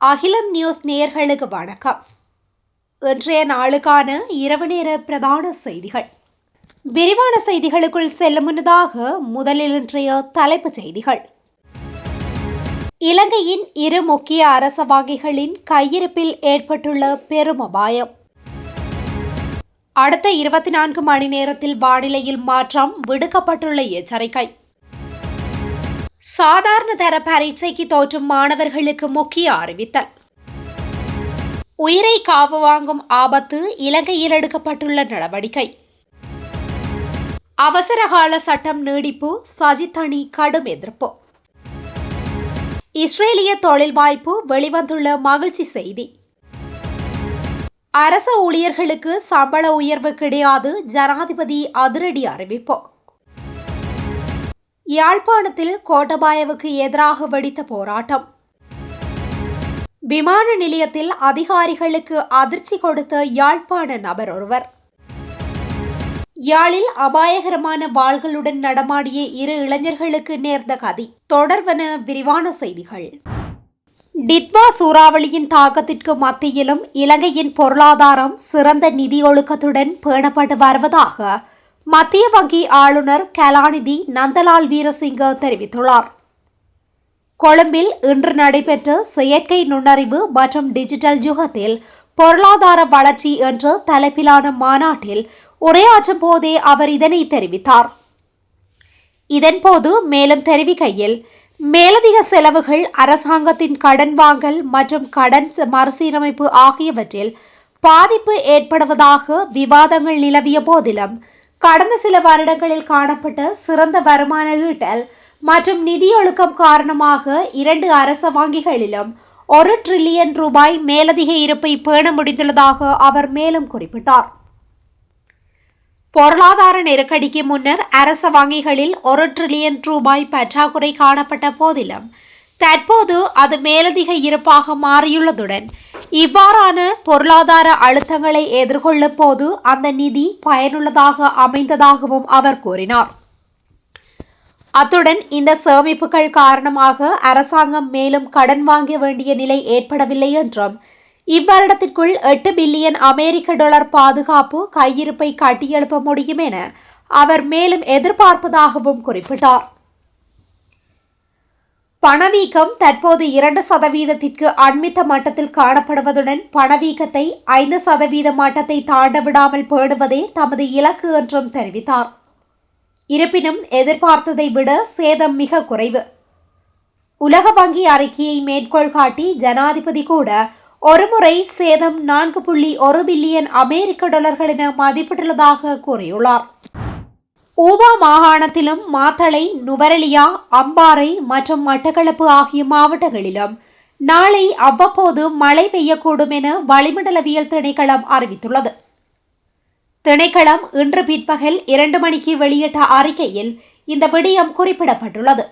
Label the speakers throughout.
Speaker 1: அகிலம் நியூஸ் நேயர்களுக்கு வணக்கம். இன்றைய நாளுக்கான இரவு நேர பிரதான செய்திகள். விரிவான செய்திகளுக்குள் செல்லும் முன்னதாக முதலில் இன்றைய தலைப்புச் செய்திகள். இலங்கையின் இரு முக்கிய அரசவாகிகளின் கையிருப்பில் ஏற்பட்டுள்ள பெரும் அபாயம். அடுத்த இருபத்தி நான்கு மணி நேரத்தில் வானிலையில் மாற்றம் விடுக்கப்பட்டுள்ள எச்சரிக்கை. சாதாரண தர பரீட்சைக்கு தோற்றும் மாணவர்களுக்கு முக்கிய அறிவித்தல். உயிரை காவு வாங்கும் ஆபத்து இலங்கையில் எடுக்கப்பட்டுள்ள நடவடிக்கை. அவசரகால சட்டம் நீடிப்பு சஜித் அணி கடும் எதிர்ப்பு. இஸ்ரேலிய தொழில் வாய்ப்பு வெளிவந்துள்ள மகிழ்ச்சி செய்தி. அரச ஊழியர்களுக்கு சம்பள உயர்வு கிடையாது ஜனாதிபதி அதிரடி அறிவிப்பு. யாழ்ப்பாணத்தில் கோட்டபாயவுக்கு எதிராக வெடித்த போராட்டம். விமான நிலையத்தில் அதிகாரிகளுக்கு அதிர்ச்சி கொடுத்த யாழ்ப்பாண நபர் ஒருவர். யாழில் அபாயகரமான வாள்களுடன் நடமாடிய இரு இளைஞர்களுக்கு நேர்ந்த கதி. தொடர்வன விரிவான செய்திகள். டிட்வா சூறாவளியின் தாக்கத்திற்கு மத்தியிலும் இலங்கையின் பொருளாதாரம் சிறந்த நிதி ஒழுக்கத்துடன் பேணப்பட்டு வருவதாக மத்திய வங்கி ஆளுநர் கலாநிதி நந்தலால் வீரசிங்க தெரிவித்துள்ளார். கொழும்பில் இன்று நடைபெற்ற செயற்கை நுண்ணறிவு மற்றும் டிஜிட்டல் யுகத்தில் பொருளாதார வளர்ச்சி என்ற தலைப்பிலான மாநாட்டில் உரையாற்றும் போதே அவர் இதனை தெரிவித்தார். இதன்போது மேலும் தெரிவிக்கையில் மேலதிக செலவுகள் அரசாங்கத்தின் கடன் வாங்கல் மற்றும் கடன் மறுசீரமைப்பு ஆகியவற்றில் பாதிப்பு ஏற்படுவதாக விவாதங்கள் நிலவிய போதிலும் கடந்த சில வருடங்களில் காணப்பட்ட சிறந்த வருமான ஈட்டல் மற்றும் நிதியொழுக்கம் காரணமாக இரண்டு அரச வங்கிகளிலும் ஒரு டிரில்லியன் ரூபாய் மேலதிக இருப்பை பேண முடிந்துள்ளதாக அவர் மேலும் குறிப்பிட்டார். பொருளாதார நெருக்கடிக்கு முன்னர் அரச வங்கிகளில் ஒரு டிரில்லியன் ரூபாய் பற்றாக்குறை காணப்பட்ட போதிலும் தற்போது அது மேலதிக இருப்பாக மாறியுள்ளதுடன் இவ்வாறான பொருளாதார அழுத்தங்களை எதிர்கொள்ளும் போது அந்த நிதி பயனுள்ளதாக அமைந்ததாகவும் அவர் கூறினார். அத்துடன் இந்த சேமிப்புகள் காரணமாக அரசாங்கம் மேலும் கடன் வாங்க வேண்டிய நிலை ஏற்படவில்லை என்றும் இவ்வருடத்திற்குள் எட்டு பில்லியன் அமெரிக்க டாலர் பாதுகாப்பு கையிருப்பை கட்டியெழுப்ப முடியும் என அவர் மேலும் எதிர்பார்ப்பதாகவும் குறிப்பிட்டார். பணவீக்கம் தற்போது இரண்டு சதவீதத்திற்கு அண்மித்த மட்டத்தில் காணப்படுவதுடன் பணவீக்கத்தை ஐந்து சதவீத மட்டத்தை தாண்ட விடாமல் போடுவதே தமது இலக்கு என்றும் தெரிவித்தார். இருப்பினும் எதிர்பார்த்ததை விட சேதம் மிக குறைவு. உலக வங்கி அறிக்கையை மேற்கோள் காட்டி ஜனாதிபதி கூட ஒருமுறை சேதம் நான்கு புள்ளி ஒரு பில்லியன் அமெரிக்க டாலர்கள் என மதிப்பிட்டுள்ளதாக கூறியுள்ளார். ஊவா மாகாணத்திலும் மாத்தளை நுவரலியா அம்பாறை மற்றும் மட்டக்களப்பு ஆகிய மாவட்டங்களிலும் நாளை அவ்வப்போது மழை பெய்யக்கூடும் என வளிமண்டலவியல் திணைக்களம் அறிவித்துள்ளது. திணைக்களம் இன்று பிற்பகல் இரண்டு மணிக்கு வெளியிட்ட அறிக்கையில் இந்த விடயம் குறிப்பிடப்பட்டுள்ளது.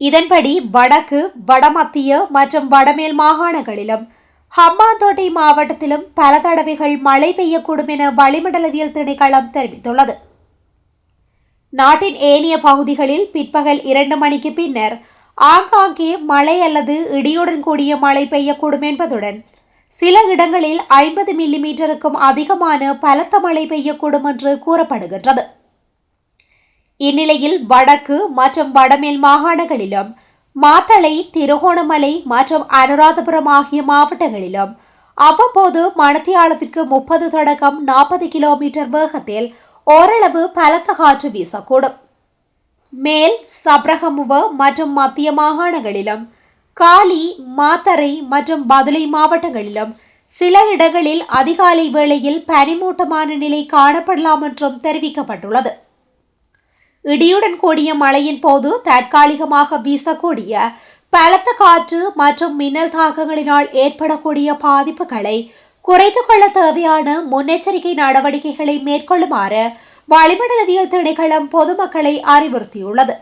Speaker 1: இதன்படி வடக்கு வடமத்திய மற்றும் வடமேல் மாகாணங்களிலும் ஹம்பாந்தோட்டை மாவட்டத்திலும் பல தடவைகள் மழை பெய்யக்கூடும் என வளிமண்டலவியல் திணைக்களம் தெரிவித்துள்ளது. நாட்டின் ஏனைய பகுதிகளில் பிற்பகல் இரண்டு மணிக்கு பின்னர் ஆங்காங்கே மழை அல்லது இடியுடன் கூடிய மழை பெய்யக்கூடும் என்பதுடன் சில இடங்களில் ஐம்பது மில்லி மீட்டருக்கும் அதிகமான பலத்த மழை பெய்யக்கூடும் என்று கூறப்படுகின்றது. இந்நிலையில் வடக்கு மற்றும் வடமேல் மாகாணங்களிலும் மாத்தளை திருகோணமலை மற்றும் அனுராதபுரம் ஆகிய மாவட்டங்களிலும் அவ்வப்போது மணத்தியாலத்திற்கு முப்பது தொடக்கம் நாற்பது கிலோமீட்டர் வேகத்தில் ஓரளவு பலத்த காற்று வீசக்கூடும். மேல் சப்ரகமுவ மற்றும் மத்திய மாகாணங்களிலும் காலி மாத்தரை மற்றும் பதுளை மாவட்டங்களிலும் சில இடங்களில் அதிகாலை வேளையில் பனிமூட்டமான நிலை காணப்படலாம் என்றும் தெரிவிக்கப்பட்டுள்ளது. இடியுடன் கூடிய மழையின் போது தற்காலிகமாக வீசக்கூடிய பலத்த காற்று மற்றும் மின்னல் தாக்கங்களினால் ஏற்படக்கூடிய பாதிப்புகளை குறைத்து கொள்ள தேவையான முன்னெச்சரிக்கை நடவடிக்கைகளை மேற்கொள்ளுமாறு வளிமண்டலவியல் திணைக்களம் பொதுமக்களை அறிவுறுத்தியுள்ளது.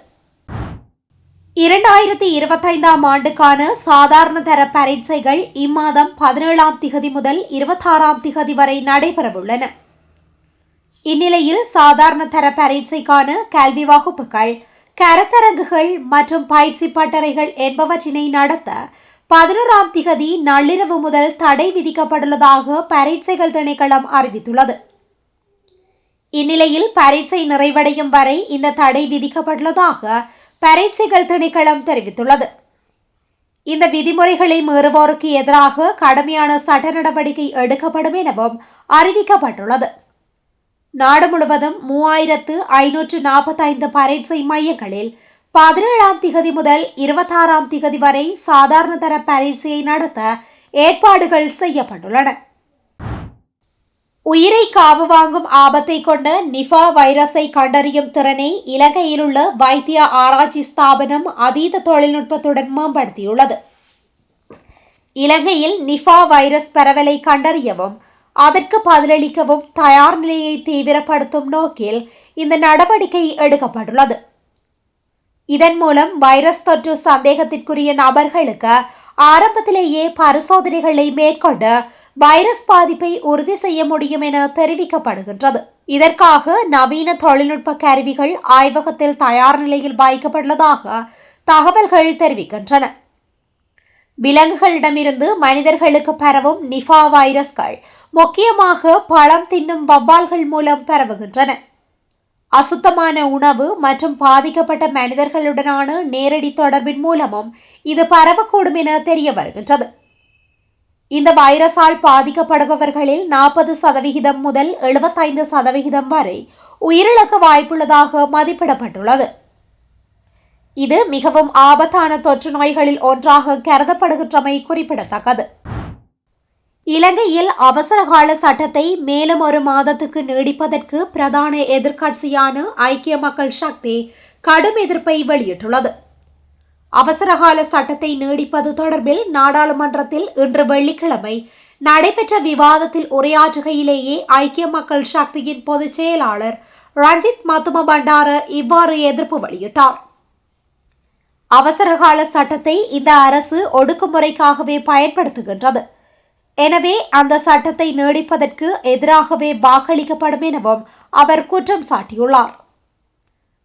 Speaker 1: இரண்டாயிரத்தி இருபத்தைந்தாம் ஆண்டுக்கான சாதாரண தர பரீட்சைகள் இம்மாதம் பதினேழாம் திகதி முதல் இருபத்தாறாம் திகதி வரை நடைபெறவுள்ளன. இந்நிலையில் சாதாரண தர பரீட்சைக்கான கல்வி வகுப்புகள் கருத்தரங்குகள் மற்றும் பயிற்சி பட்டறைகள் என்பவற்றினை நடத்த பதினோராம் திகதி நள்ளிரவு முதல் தடை விதிக்கப்பட்டுள்ளதாக பரீட்சைகள் திணைக்களம் அறிவித்துள்ளது. இந்நிலையில் பரீட்சை நிறைவடையும் வரை இந்த தடை விதிக்கப்பட்டுள்ளதாக பரீட்சைகள் திணைக்களம் தெரிவித்துள்ளது. இந்த விதிமுறைகளை மீறுவோருக்கு எதிராக கடுமையான சட்ட நடவடிக்கை எடுக்கப்படும் எனவும் அறிவிக்கப்பட்டுள்ளது. நாடு முழுவதும் மூவாயிரத்து ஐநூற்று நாற்பத்தைந்து பரீட்சை மையங்களில் பதினேழாம் திகதி முதல் இருபத்தாறாம் திகதி வரை சாதாரண தர பரீட்சையை நடத்த ஏற்பாடுகள் செய்யப்பட்டுள்ளன. உயிரை காவு வாங்கும் ஆபத்தை கொண்ட நிஃபா வைரஸை கண்டறியும் திறனை இலங்கையில் உள்ள வைத்திய ஆராய்ச்சி ஸ்தாபனம் அதீத தொழில்நுட்பத்துடன் மேம்படுத்தியுள்ளது. இலங்கையில் நிஃபா வைரஸ் பரவலை கண்டறியவும் அதற்கு பதிலளிக்கவும் தயார் நிலையை தீவிரப்படுத்தும் நோக்கில் இந்த நடவடிக்கை எடுக்கப்பட்டுள்ளது. இதன் மூலம் வைரஸ் தொற்று சந்தேகத்திற்குரிய நபர்களுக்கு ஆரம்பத்திலேயே பரிசோதனைகளை மேற்கொண்டு வைரஸ் பாதிப்பை உறுதி செய்ய முடியும் என தெரிவிக்கப்படுகின்றது. இதற்காக நவீன தொழில்நுட்ப கருவிகள் ஆய்வகத்தில் தயார் நிலையில் வைக்கப்பட்டுள்ளதாக தகவல்கள் தெரிவிக்கின்றன. விலங்குகளிடமிருந்து மனிதர்களுக்கு பரவும் நிஃபா வைரஸ்கள் முக்கியமாக பழம் தின்னும் வவ்வால்கள் மூலம் பரவுகின்றன. அசுத்தமான உணவு மற்றும் பாதிக்கப்பட்ட மனிதர்களுடனான நேரடி தொடர்பின் மூலமும் இது பரவக்கூடும் என தெரிய வருகின்றது. இந்த வைரஸால் பாதிக்கப்படுபவர்களில் நாற்பது சதவிகிதம் முதல் எழுபத்தைந்து சதவிகிதம் வரை உயிரிழக்க வாய்ப்புள்ளதாக மதிப்பிடப்பட்டுள்ளது. இது மிகவும் ஆபத்தான தொற்று நோய்களில் ஒன்றாக கருதப்படுகின்றமை குறிப்பிடத்தக்கது. இலங்கையில் அவசரகால சட்டத்தை மேலும் ஒரு மாதத்துக்கு நீடிப்பதற்கு பிரதான எதிர்க்கட்சியான ஐக்கிய மக்கள் சக்தி கடும் எதிர்ப்பை வெளியிட்டுள்ளது. அவசரகால சட்டத்தை நீடிப்பது தொடர்பில் நாடாளுமன்றத்தில் இன்று வெள்ளிக்கிழமை நடைபெற்ற விவாதத்தில் உரையாற்றுகையிலேயே ஐக்கிய மக்கள் சக்தியின் பொதுச் செயலாளர் ரஞ்சித் மத்தும பண்டார இவ்வாறு எதிர்ப்பு வெளியிட்டார். அவசரகால சட்டத்தை இந்த அரசு ஒடுக்குமுறைக்காகவே பயன்படுத்துகின்றது. எனவே அந்த சட்டத்தை நீடிப்பதற்கு எதிராகவே வாக்களிக்கப்படும் எனவும் அவர் குற்றம் சாட்டியுள்ளார்.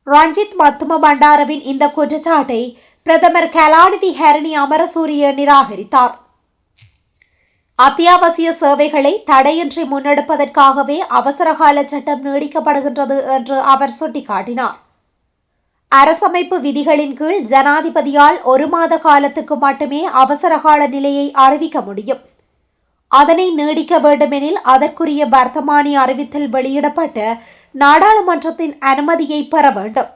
Speaker 1: ரஞ்சித் மத்தும பண்டாரவின் இந்த குற்றச்சாட்டை பிரதமர் கலாநிதி ஹரணி அமரசூரிய நிராகரித்தார். அத்தியாவசிய சேவைகளை தடையின்றி முன்னெடுப்பதற்காகவே அவசரகால சட்டம் நீடிக்கப்படுகின்றது என்று அவர் சுட்டிக்காட்டினார். அரசமைப்பு விதிகளின் கீழ் ஜனாதிபதியால் ஒரு மாத காலத்துக்கு மட்டுமே அவசரகால நிலையை அறிவிக்க முடியும். அதனை நீடிக்க வேண்டுமெனில் அதற்குரிய வர்த்தமானி அறிவித்தல் வெளியிடப்பட்டு நாடாளுமன்றத்தின் அனுமதியை பெற வேண்டும்.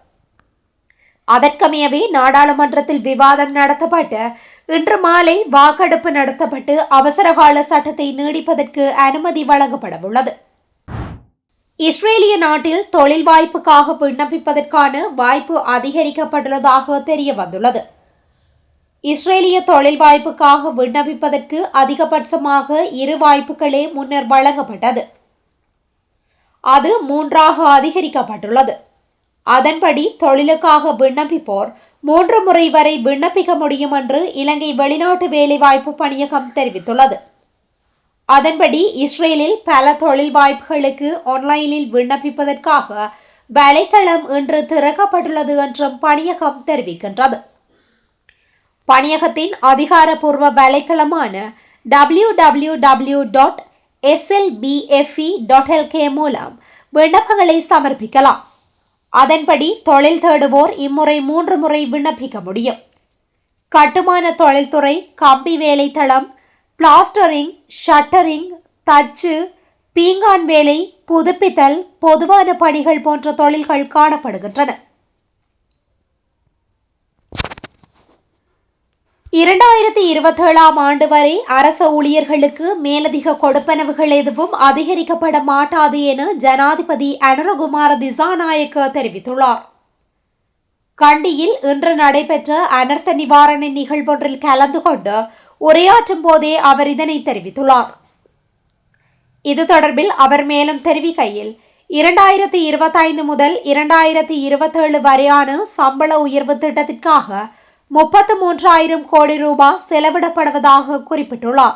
Speaker 1: அதற்கமையவே நாடாளுமன்றத்தில் விவாதம் நடத்தப்பட்டு இன்று மாலை வாக்கெடுப்பு நடத்தப்பட்டு அவசரகால சட்டத்தை நீடிப்பதற்கு அனுமதி வழங்கப்படவுள்ளது. இஸ்ரேலிய நாட்டில் தொழில் வாய்ப்புக்காக விண்ணப்பிப்பதற்கான வாய்ப்பு அதிகரிக்கப்பட்டுள்ளதாக தெரிய வந்துள்ளது இஸ்ரேலிய தொழில் வாய்ப்புக்காக விண்ணப்பிப்பதற்கு அதிகபட்சமாக இரு வாய்ப்புகளே முன்னர் வழங்கப்பட்டது. அது மூன்றாக அதிகரிக்கப்பட்டுள்ளது. அதன்படி தொழிலுக்காக விண்ணப்பிப்போர் மூன்று முறை வரை விண்ணப்பிக்க முடியும் என்று இலங்கை வெளிநாட்டு வேலைவாய்ப்பு பணியகம் தெரிவித்துள்ளது. அதன்படி இஸ்ரேலில் பல தொழில் வாய்ப்புகளுக்கு ஆன்லைனில் விண்ணப்பிப்பதற்காக வலைத்தளம் இன்று திறக்கப்பட்டுள்ளது என்றும் பணியகம் தெரிவிக்கின்றது. பணியகத்தின் அதிகாரப்பூர்வ வலைத்தளமான W W W dot SLBFE dot LK மூலம் விண்ணப்பங்களை சமர்ப்பிக்கலாம். அதன்படி தொழில் தேடுவோர் இம்முறை மூன்று முறை விண்ணப்பிக்க முடியும். கட்டுமான தொழில்துறை கம்பி வேலைத்தளம் பிளாஸ்டரிங் ஷட்டரிங் தச்சு பீங்கான் வேலை புதுப்பித்தல் பொதுவான பணிகள் போன்ற தொழில்கள் காணப்படுகின்றன. இரண்டாயிரத்தி இருபத்தேழாம் ஆண்டு வரை அரச ஊழியர்களுக்கு மேலதிக கொடுப்பனவுகள் எதுவும் அதிகரிக்கப்பட மாட்டாது என ஜனாதிபதி அனுரகுமார திசாநாயக்க தெரிவித்துள்ளார். கண்டியில் இன்று நடைபெற்ற அனர்த்த நிவாரண நிகழ்வொன்றில் கலந்து கொண்டு உரையாற்றும் போதே அவர் இதனை தெரிவித்துள்ளார். இது தொடர்பில் அவர் மேலும் தெரிவிக்கையில் இரண்டாயிரத்தி இருபத்தைந்து முதல் இரண்டாயிரத்தி இருபத்தேழு வரையான சம்பள உயர்வு திட்டத்திற்காக முப்பத்து மூன்றாயிரம் கோடி ரூபாய் செலவிடப்படுவதாக குறிப்பிட்டுள்ளார்.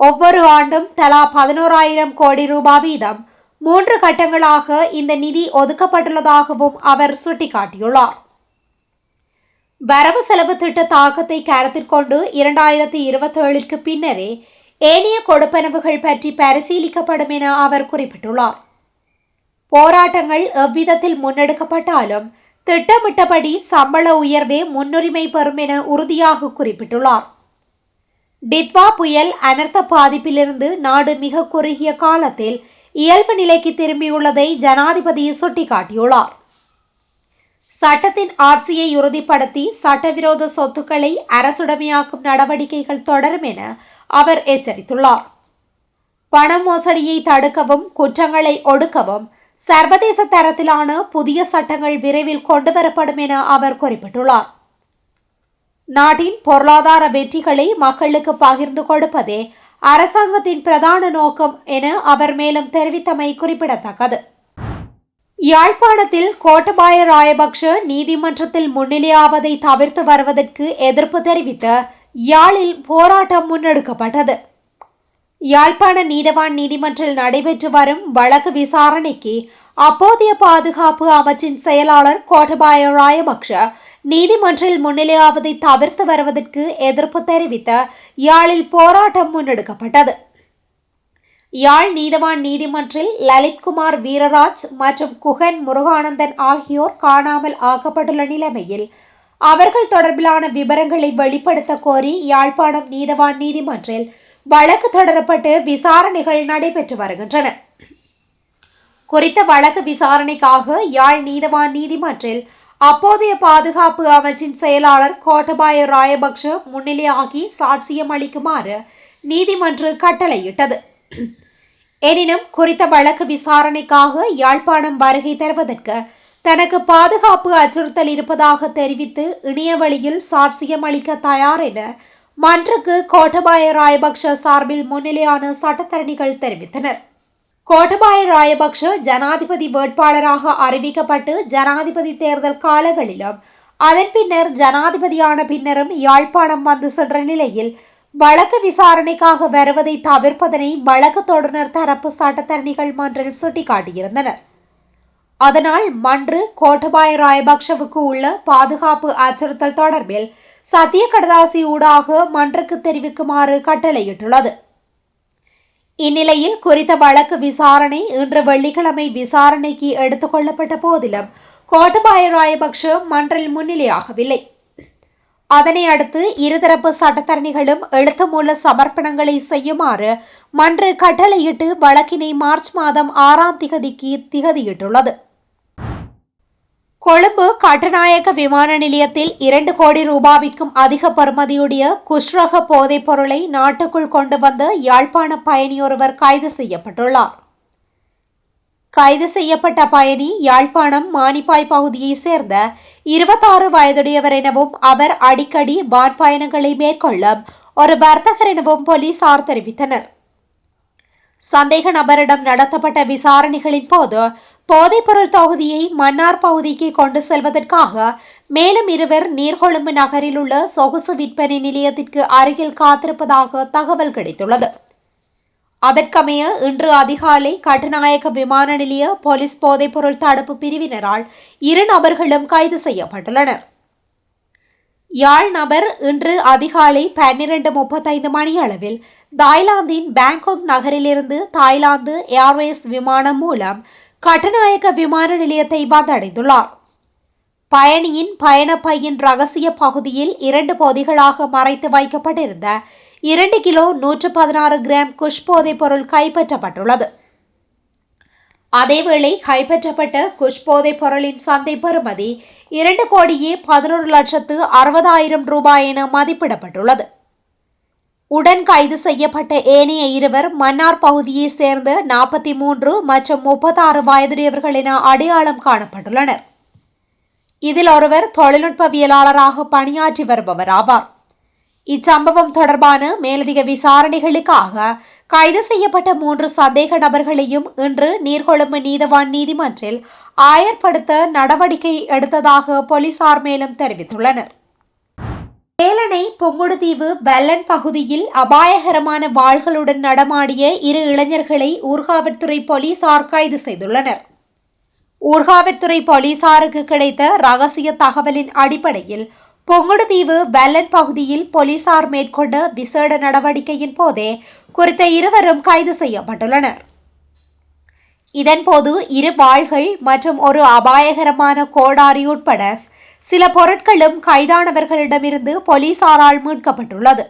Speaker 1: ஒவ்வொரு ஆண்டும் தலா பதினோராயிரம் கோடி ரூபாய் வீதம் மூன்று கட்டங்களாக இந்த நிதி ஒதுக்கப்பட்டுள்ளதாகவும் அவர் சுட்டிக்காட்டியுள்ளார். வரவு செலவு திட்ட தாக்கத்தை கருத்தில் கொண்டு இரண்டாயிரத்தி இருபத்தேழுக்கு பின்னரே ஏனைய கொடுப்பனவுகள் பற்றி பரிசீலிக்கப்படும் என அவர் குறிப்பிட்டுள்ளார். போராட்டங்கள் எவ்விதத்தில் முன்னெடுக்கப்பட்டாலும் திட்டமிட்டபடி சம்பள உயர்வே முன்னுரிமை பெறும் என உறுதியாக குறிப்பிட்டுள்ளார். டித்வா புயல் அனர்த்த பாதிப்பிலிருந்து நாடு மிக குறுகிய காலத்தில் இயல்பு நிலைக்கு திரும்பியுள்ளதை ஜனாதிபதி சுட்டிக்காட்டியுள்ளார். சட்டத்தின் ஆட்சியை உறுதிப்படுத்தி சட்டவிரோத சொத்துக்களை அரசுடைமையாக்கும் நடவடிக்கைகள் தொடரும் என அவர் எச்சரித்துள்ளார். பண மோசடியை தடுக்கவும் குற்றங்களை ஒடுக்கவும் சர்வதேச தரத்திலான புதிய சட்டங்கள் விரைவில் கொண்டுவரப்படும் என அவர் குறிப்பிட்டுள்ளார். நாட்டின் பொருளாதார வெற்றிகளை மக்களுக்கு பகிர்ந்து கொடுப்பதே அரசாங்கத்தின் பிரதான நோக்கம் என அவர் மேலும் தெரிவித்தமை குறிப்பிடத்தக்கது. யாழ்ப்பாணத்தில் கோட்டபாய ராயபக்ஷ நீதிமன்றத்தில் முன்னிலையாவதை தவிர்த்து வருவதற்கு எதிர்ப்பு தெரிவித்து யாழில் போராட்டம் முன்னெடுக்கப்பட்டது. யாழ்ப்பாண நீதவான் நீதிமன்றில் நடைபெற்று வரும் வழக்கு விசாரணைக்கு அப்போதைய பாதுகாப்பு அமைச்சின் செயலாளர் கோட்டபாய ராயபக்ஷ நீதிமன்றில் முன்னிலையாவதை தவிர்த்து வருவதற்கு எதிர்ப்பு தெரிவித்த யாழில் போராட்டம் முன்னெடுக்கப்பட்டது. யாழ் நீதவான் நீதிமன்றில் லலித்குமார் வீரராஜ் மற்றும் குகன் முருகானந்தன் ஆகியோர் காணாமல் ஆக்கப்பட்டுள்ள நிலைமையில் அவர்கள் தொடர்பிலான விவரங்களை வெளிப்படுத்த கோரி யாழ்ப்பாணம் நீதவான் நீதிமன்றில் வழக்கு தொடரப்பட்டு விசாரணைகள் நடைபெற்று வருகின்றன. குறித்த வழக்கு விசாரணைக்காக யாழ் நீதவான் நீதிமன்றில் அப்போதைய பாதுகாப்பு அமைச்சின் செயலாளர் கோட்டபாய ராயபக்ஷ முன்னிலையாகி சாட்சியம் அளிக்குமாறு நீதிமன்று கட்டளையிட்டது. எனினும் குறித்த வழக்கு விசாரணைக்காக யாழ்ப்பாணம் வருகை தருவதற்கு தனக்கு பாதுகாப்பு அச்சுறுத்தல் இருப்பதாக தெரிவித்து இணையவழியில் சாட்சியம் அளிக்க தயார் என மன்றுக்கு கோட்டபாய ராயபக்ஷ சார்பில் முன்னிலையான சட்டத்தரணிகள் தெரிவித்தனர். கோட்டபாய ராயபக்ஷ ஜனாதிபதி வேட்பாளராக அறிவிக்கப்பட்டு ஜனாதிபதி தேர்தல் காலங்களிலும் அதன் பின்னர் ஜனாதிபதியான பின்னரும் யாழ்ப்பாணம் வந்து சென்ற நிலையில் வழக்கு விசாரணைக்காக வருவதை தவிர்ப்பதனை வழக்கு தொடர்னர் தரப்பு சட்டத்தரணிகள் மன்றில் சுட்டிக்காட்டியிருந்தனர். அதனால் மன்று கோட்டபாய ராயபக்ஷவுக்கு உள்ள பாதுகாப்பு அச்சுறுத்தல் தொடர்பில் சத்திய கடதாசி ஊடாக மன்றுக்கு தெரிவிக்குமாறு கட்டளையிட்டுள்ளது. இந்நிலையில் குறித்த வழக்கு விசாரணை இன்று வெள்ளிக்கிழமை விசாரணைக்கு எடுத்துக்கொள்ளப்பட்ட போதிலும் கோட்டபாய ராயபக்ஷ மன்றில் முன்னிலையாகவில்லை. அதனை அடுத்து இருதரப்பு சட்டத்தரணிகளும் எழுத்து மூல சமர்ப்பணங்களை செய்யுமாறு மன்று கட்டளையிட்டு வழக்கினை மார்ச் மாதம் ஆறாம் திகதிக்கு திகதியிட்டுள்ளது. கொழும்பு கட்டுநாயக்க விமான நிலையத்தில் இரண்டு கோடி ரூபாவிற்கும் அதிக பருமதியுடைய குஷ்ரக போதைப் பொருளை நாட்டுக்குள் கொண்டு வந்த யாழ்ப்பாண பயணியொருவர் கைது செய்யப்பட்டுள்ளார். கைது செய்யப்பட்ட பயணி யாழ்ப்பாணம் மானிப்பாய் பகுதியைச் சேர்ந்த இருபத்தாறு வயதுடையவர் எனவும் அவர் அடிக்கடி வான் பயணங்களை மேற்கொள்ளும் ஒரு வர்த்தகர் எனவும் போலீசார் தெரிவித்தனர். சந்தேக நபரிடம் நடத்தப்பட்ட விசாரணைகளின் போது போதைப்பொருள் தொகுதியை மன்னார் பகுதிக்கு கொண்டு செல்வதற்காக மேலும் இருவர் நீர்கொழும்பு நகரில் உள்ள சொகுசு விற்பனை நிலையத்திற்கு அருகில் காத்திருப்பதாக தகவல் கிடைத்துள்ளது. அதற்கமைய இன்று அதிகாலை கட்டுநாயக்க விமான நிலைய போலீஸ் போதைப்பொருள் தடுப்பு பிரிவினரால் இரு நபர்களும் கைது செய்யப்பட்டுள்ளனர். யாழ் நபர் இன்று அதிகாலை பன்னிரண்டு முப்பத்தைந்து மணி அளவில் தாய்லாந்தின் பேங்காக் நகரிலிருந்து தாய்லாந்து ஏர்வேஸ் விமானம் மூலம் கட்டநாயக விமான நிலையத்தை வந்தடைந்துள்ளார். பயணியின் பயணப்பையின் ரகசிய பகுதியில் இரண்டு பகுதிகளாக மறைத்து வைக்கப்பட்டிருந்த இரண்டு கிலோ நூற்று பதினாறு கிராம் குஷ் போதைப் பொருள் கைப்பற்றப்பட்டுள்ளது. அதேவேளை கைப்பற்றப்பட்ட குஷ் போதைப் பொருளின் சந்தை பெறுமதி இரண்டு கோடியே பதினொரு லட்சத்து அறுபதாயிரம் ரூபாய் என மதிப்பிடப்பட்டுள்ளது. உடன் கைது செய்யப்பட்ட ஏனைய இருவர் மன்னார் பகுதியைச் சேர்ந்த நாற்பத்தி மூன்று மற்றும் முப்பத்தாறு வயதுடையவர்கள் என அடையாளம் காணப்பட்டுள்ளனர். இதில் ஒருவர் தொழில்நுட்பவியலாளராக பணியாற்றி வருபவர் ஆவார் இச்சம்பவம் தொடர்பான மேலதிக விசாரணைகளுக்காக கைது செய்யப்பட்ட மூன்று சந்தேக நபர்களையும் இன்று நீர்கொழும்பு நீதவான் நீதிமன்றில் ஆயர்படுத்த நடவடிக்கை எடுத்ததாக போலீசார் மேலும் தெரிவித்துள்ளனர். வேலனை பொங்குடுதீவு வெல்லன் பகுதியில் அபாயகரமான வாள்களுடன் நடமாடிய இரு இளைஞர்களை ஊர்காவற்துறை போலீசார் கைது செய்துள்ளனர். ஊர்காவற்துறை போலீசாருக்கு கிடைத்த ரகசிய தகவலின் அடிப்படையில் பொங்குடுதீவு வெல்லன் பகுதியில் போலீசார் மேற்கொண்ட விசேட நடவடிக்கையின் போதே குறித்த இருவரும் கைது செய்யப்பட்டுள்ளனர். இதன்போது இரு வாள்கள் மற்றும் ஒரு அபாயகரமான கோடாரி உட்பட சில பொருட்களும் கைதானவர்களிடமிருந்து போலீசாரால் மீட்கப்பட்டுள்ளது.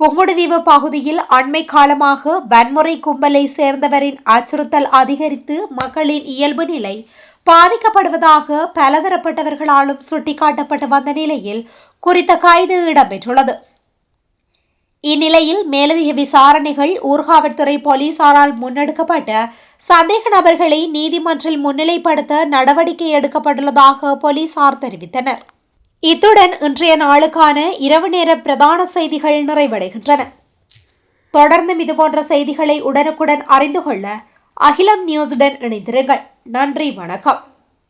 Speaker 1: புங்குடுதீவு பகுதியில் அண்மை காலமாக வன்முறை கும்பலை சேர்ந்தவரின் அச்சுறுத்தல் அதிகரித்து மக்களின் இயல்பு நிலை பாதிக்கப்படுவதாக பலதரப்பட்டவர்களாலும் சுட்டிக்காட்டப்பட்டு வந்த நிலையில் குறித்த கைது இடம்பெற்றுள்ளது. இந்நிலையில் மேலதிக விசாரணைகள் ஊர்காவல்துறை போலீசாரால் முன்னெடுக்கப்பட்ட சந்தேக நபர்களை நீதிமன்றில் முன்னிலைப்படுத்த நடவடிக்கை எடுக்கப்பட்டுள்ளதாக போலீசார் தெரிவித்தனர். இத்துடன் இன்றைய நாளுக்கான இரவு நேர பிரதான செய்திகள் நிறைவடைகின்றன. தொடர்ந்தும் இதுபோன்ற செய்திகளை உடனுக்குடன் அறிந்து கொள்ள அகிலம் நியூஸுடன் இணைந்திருங்கள். நன்றி வணக்கம்.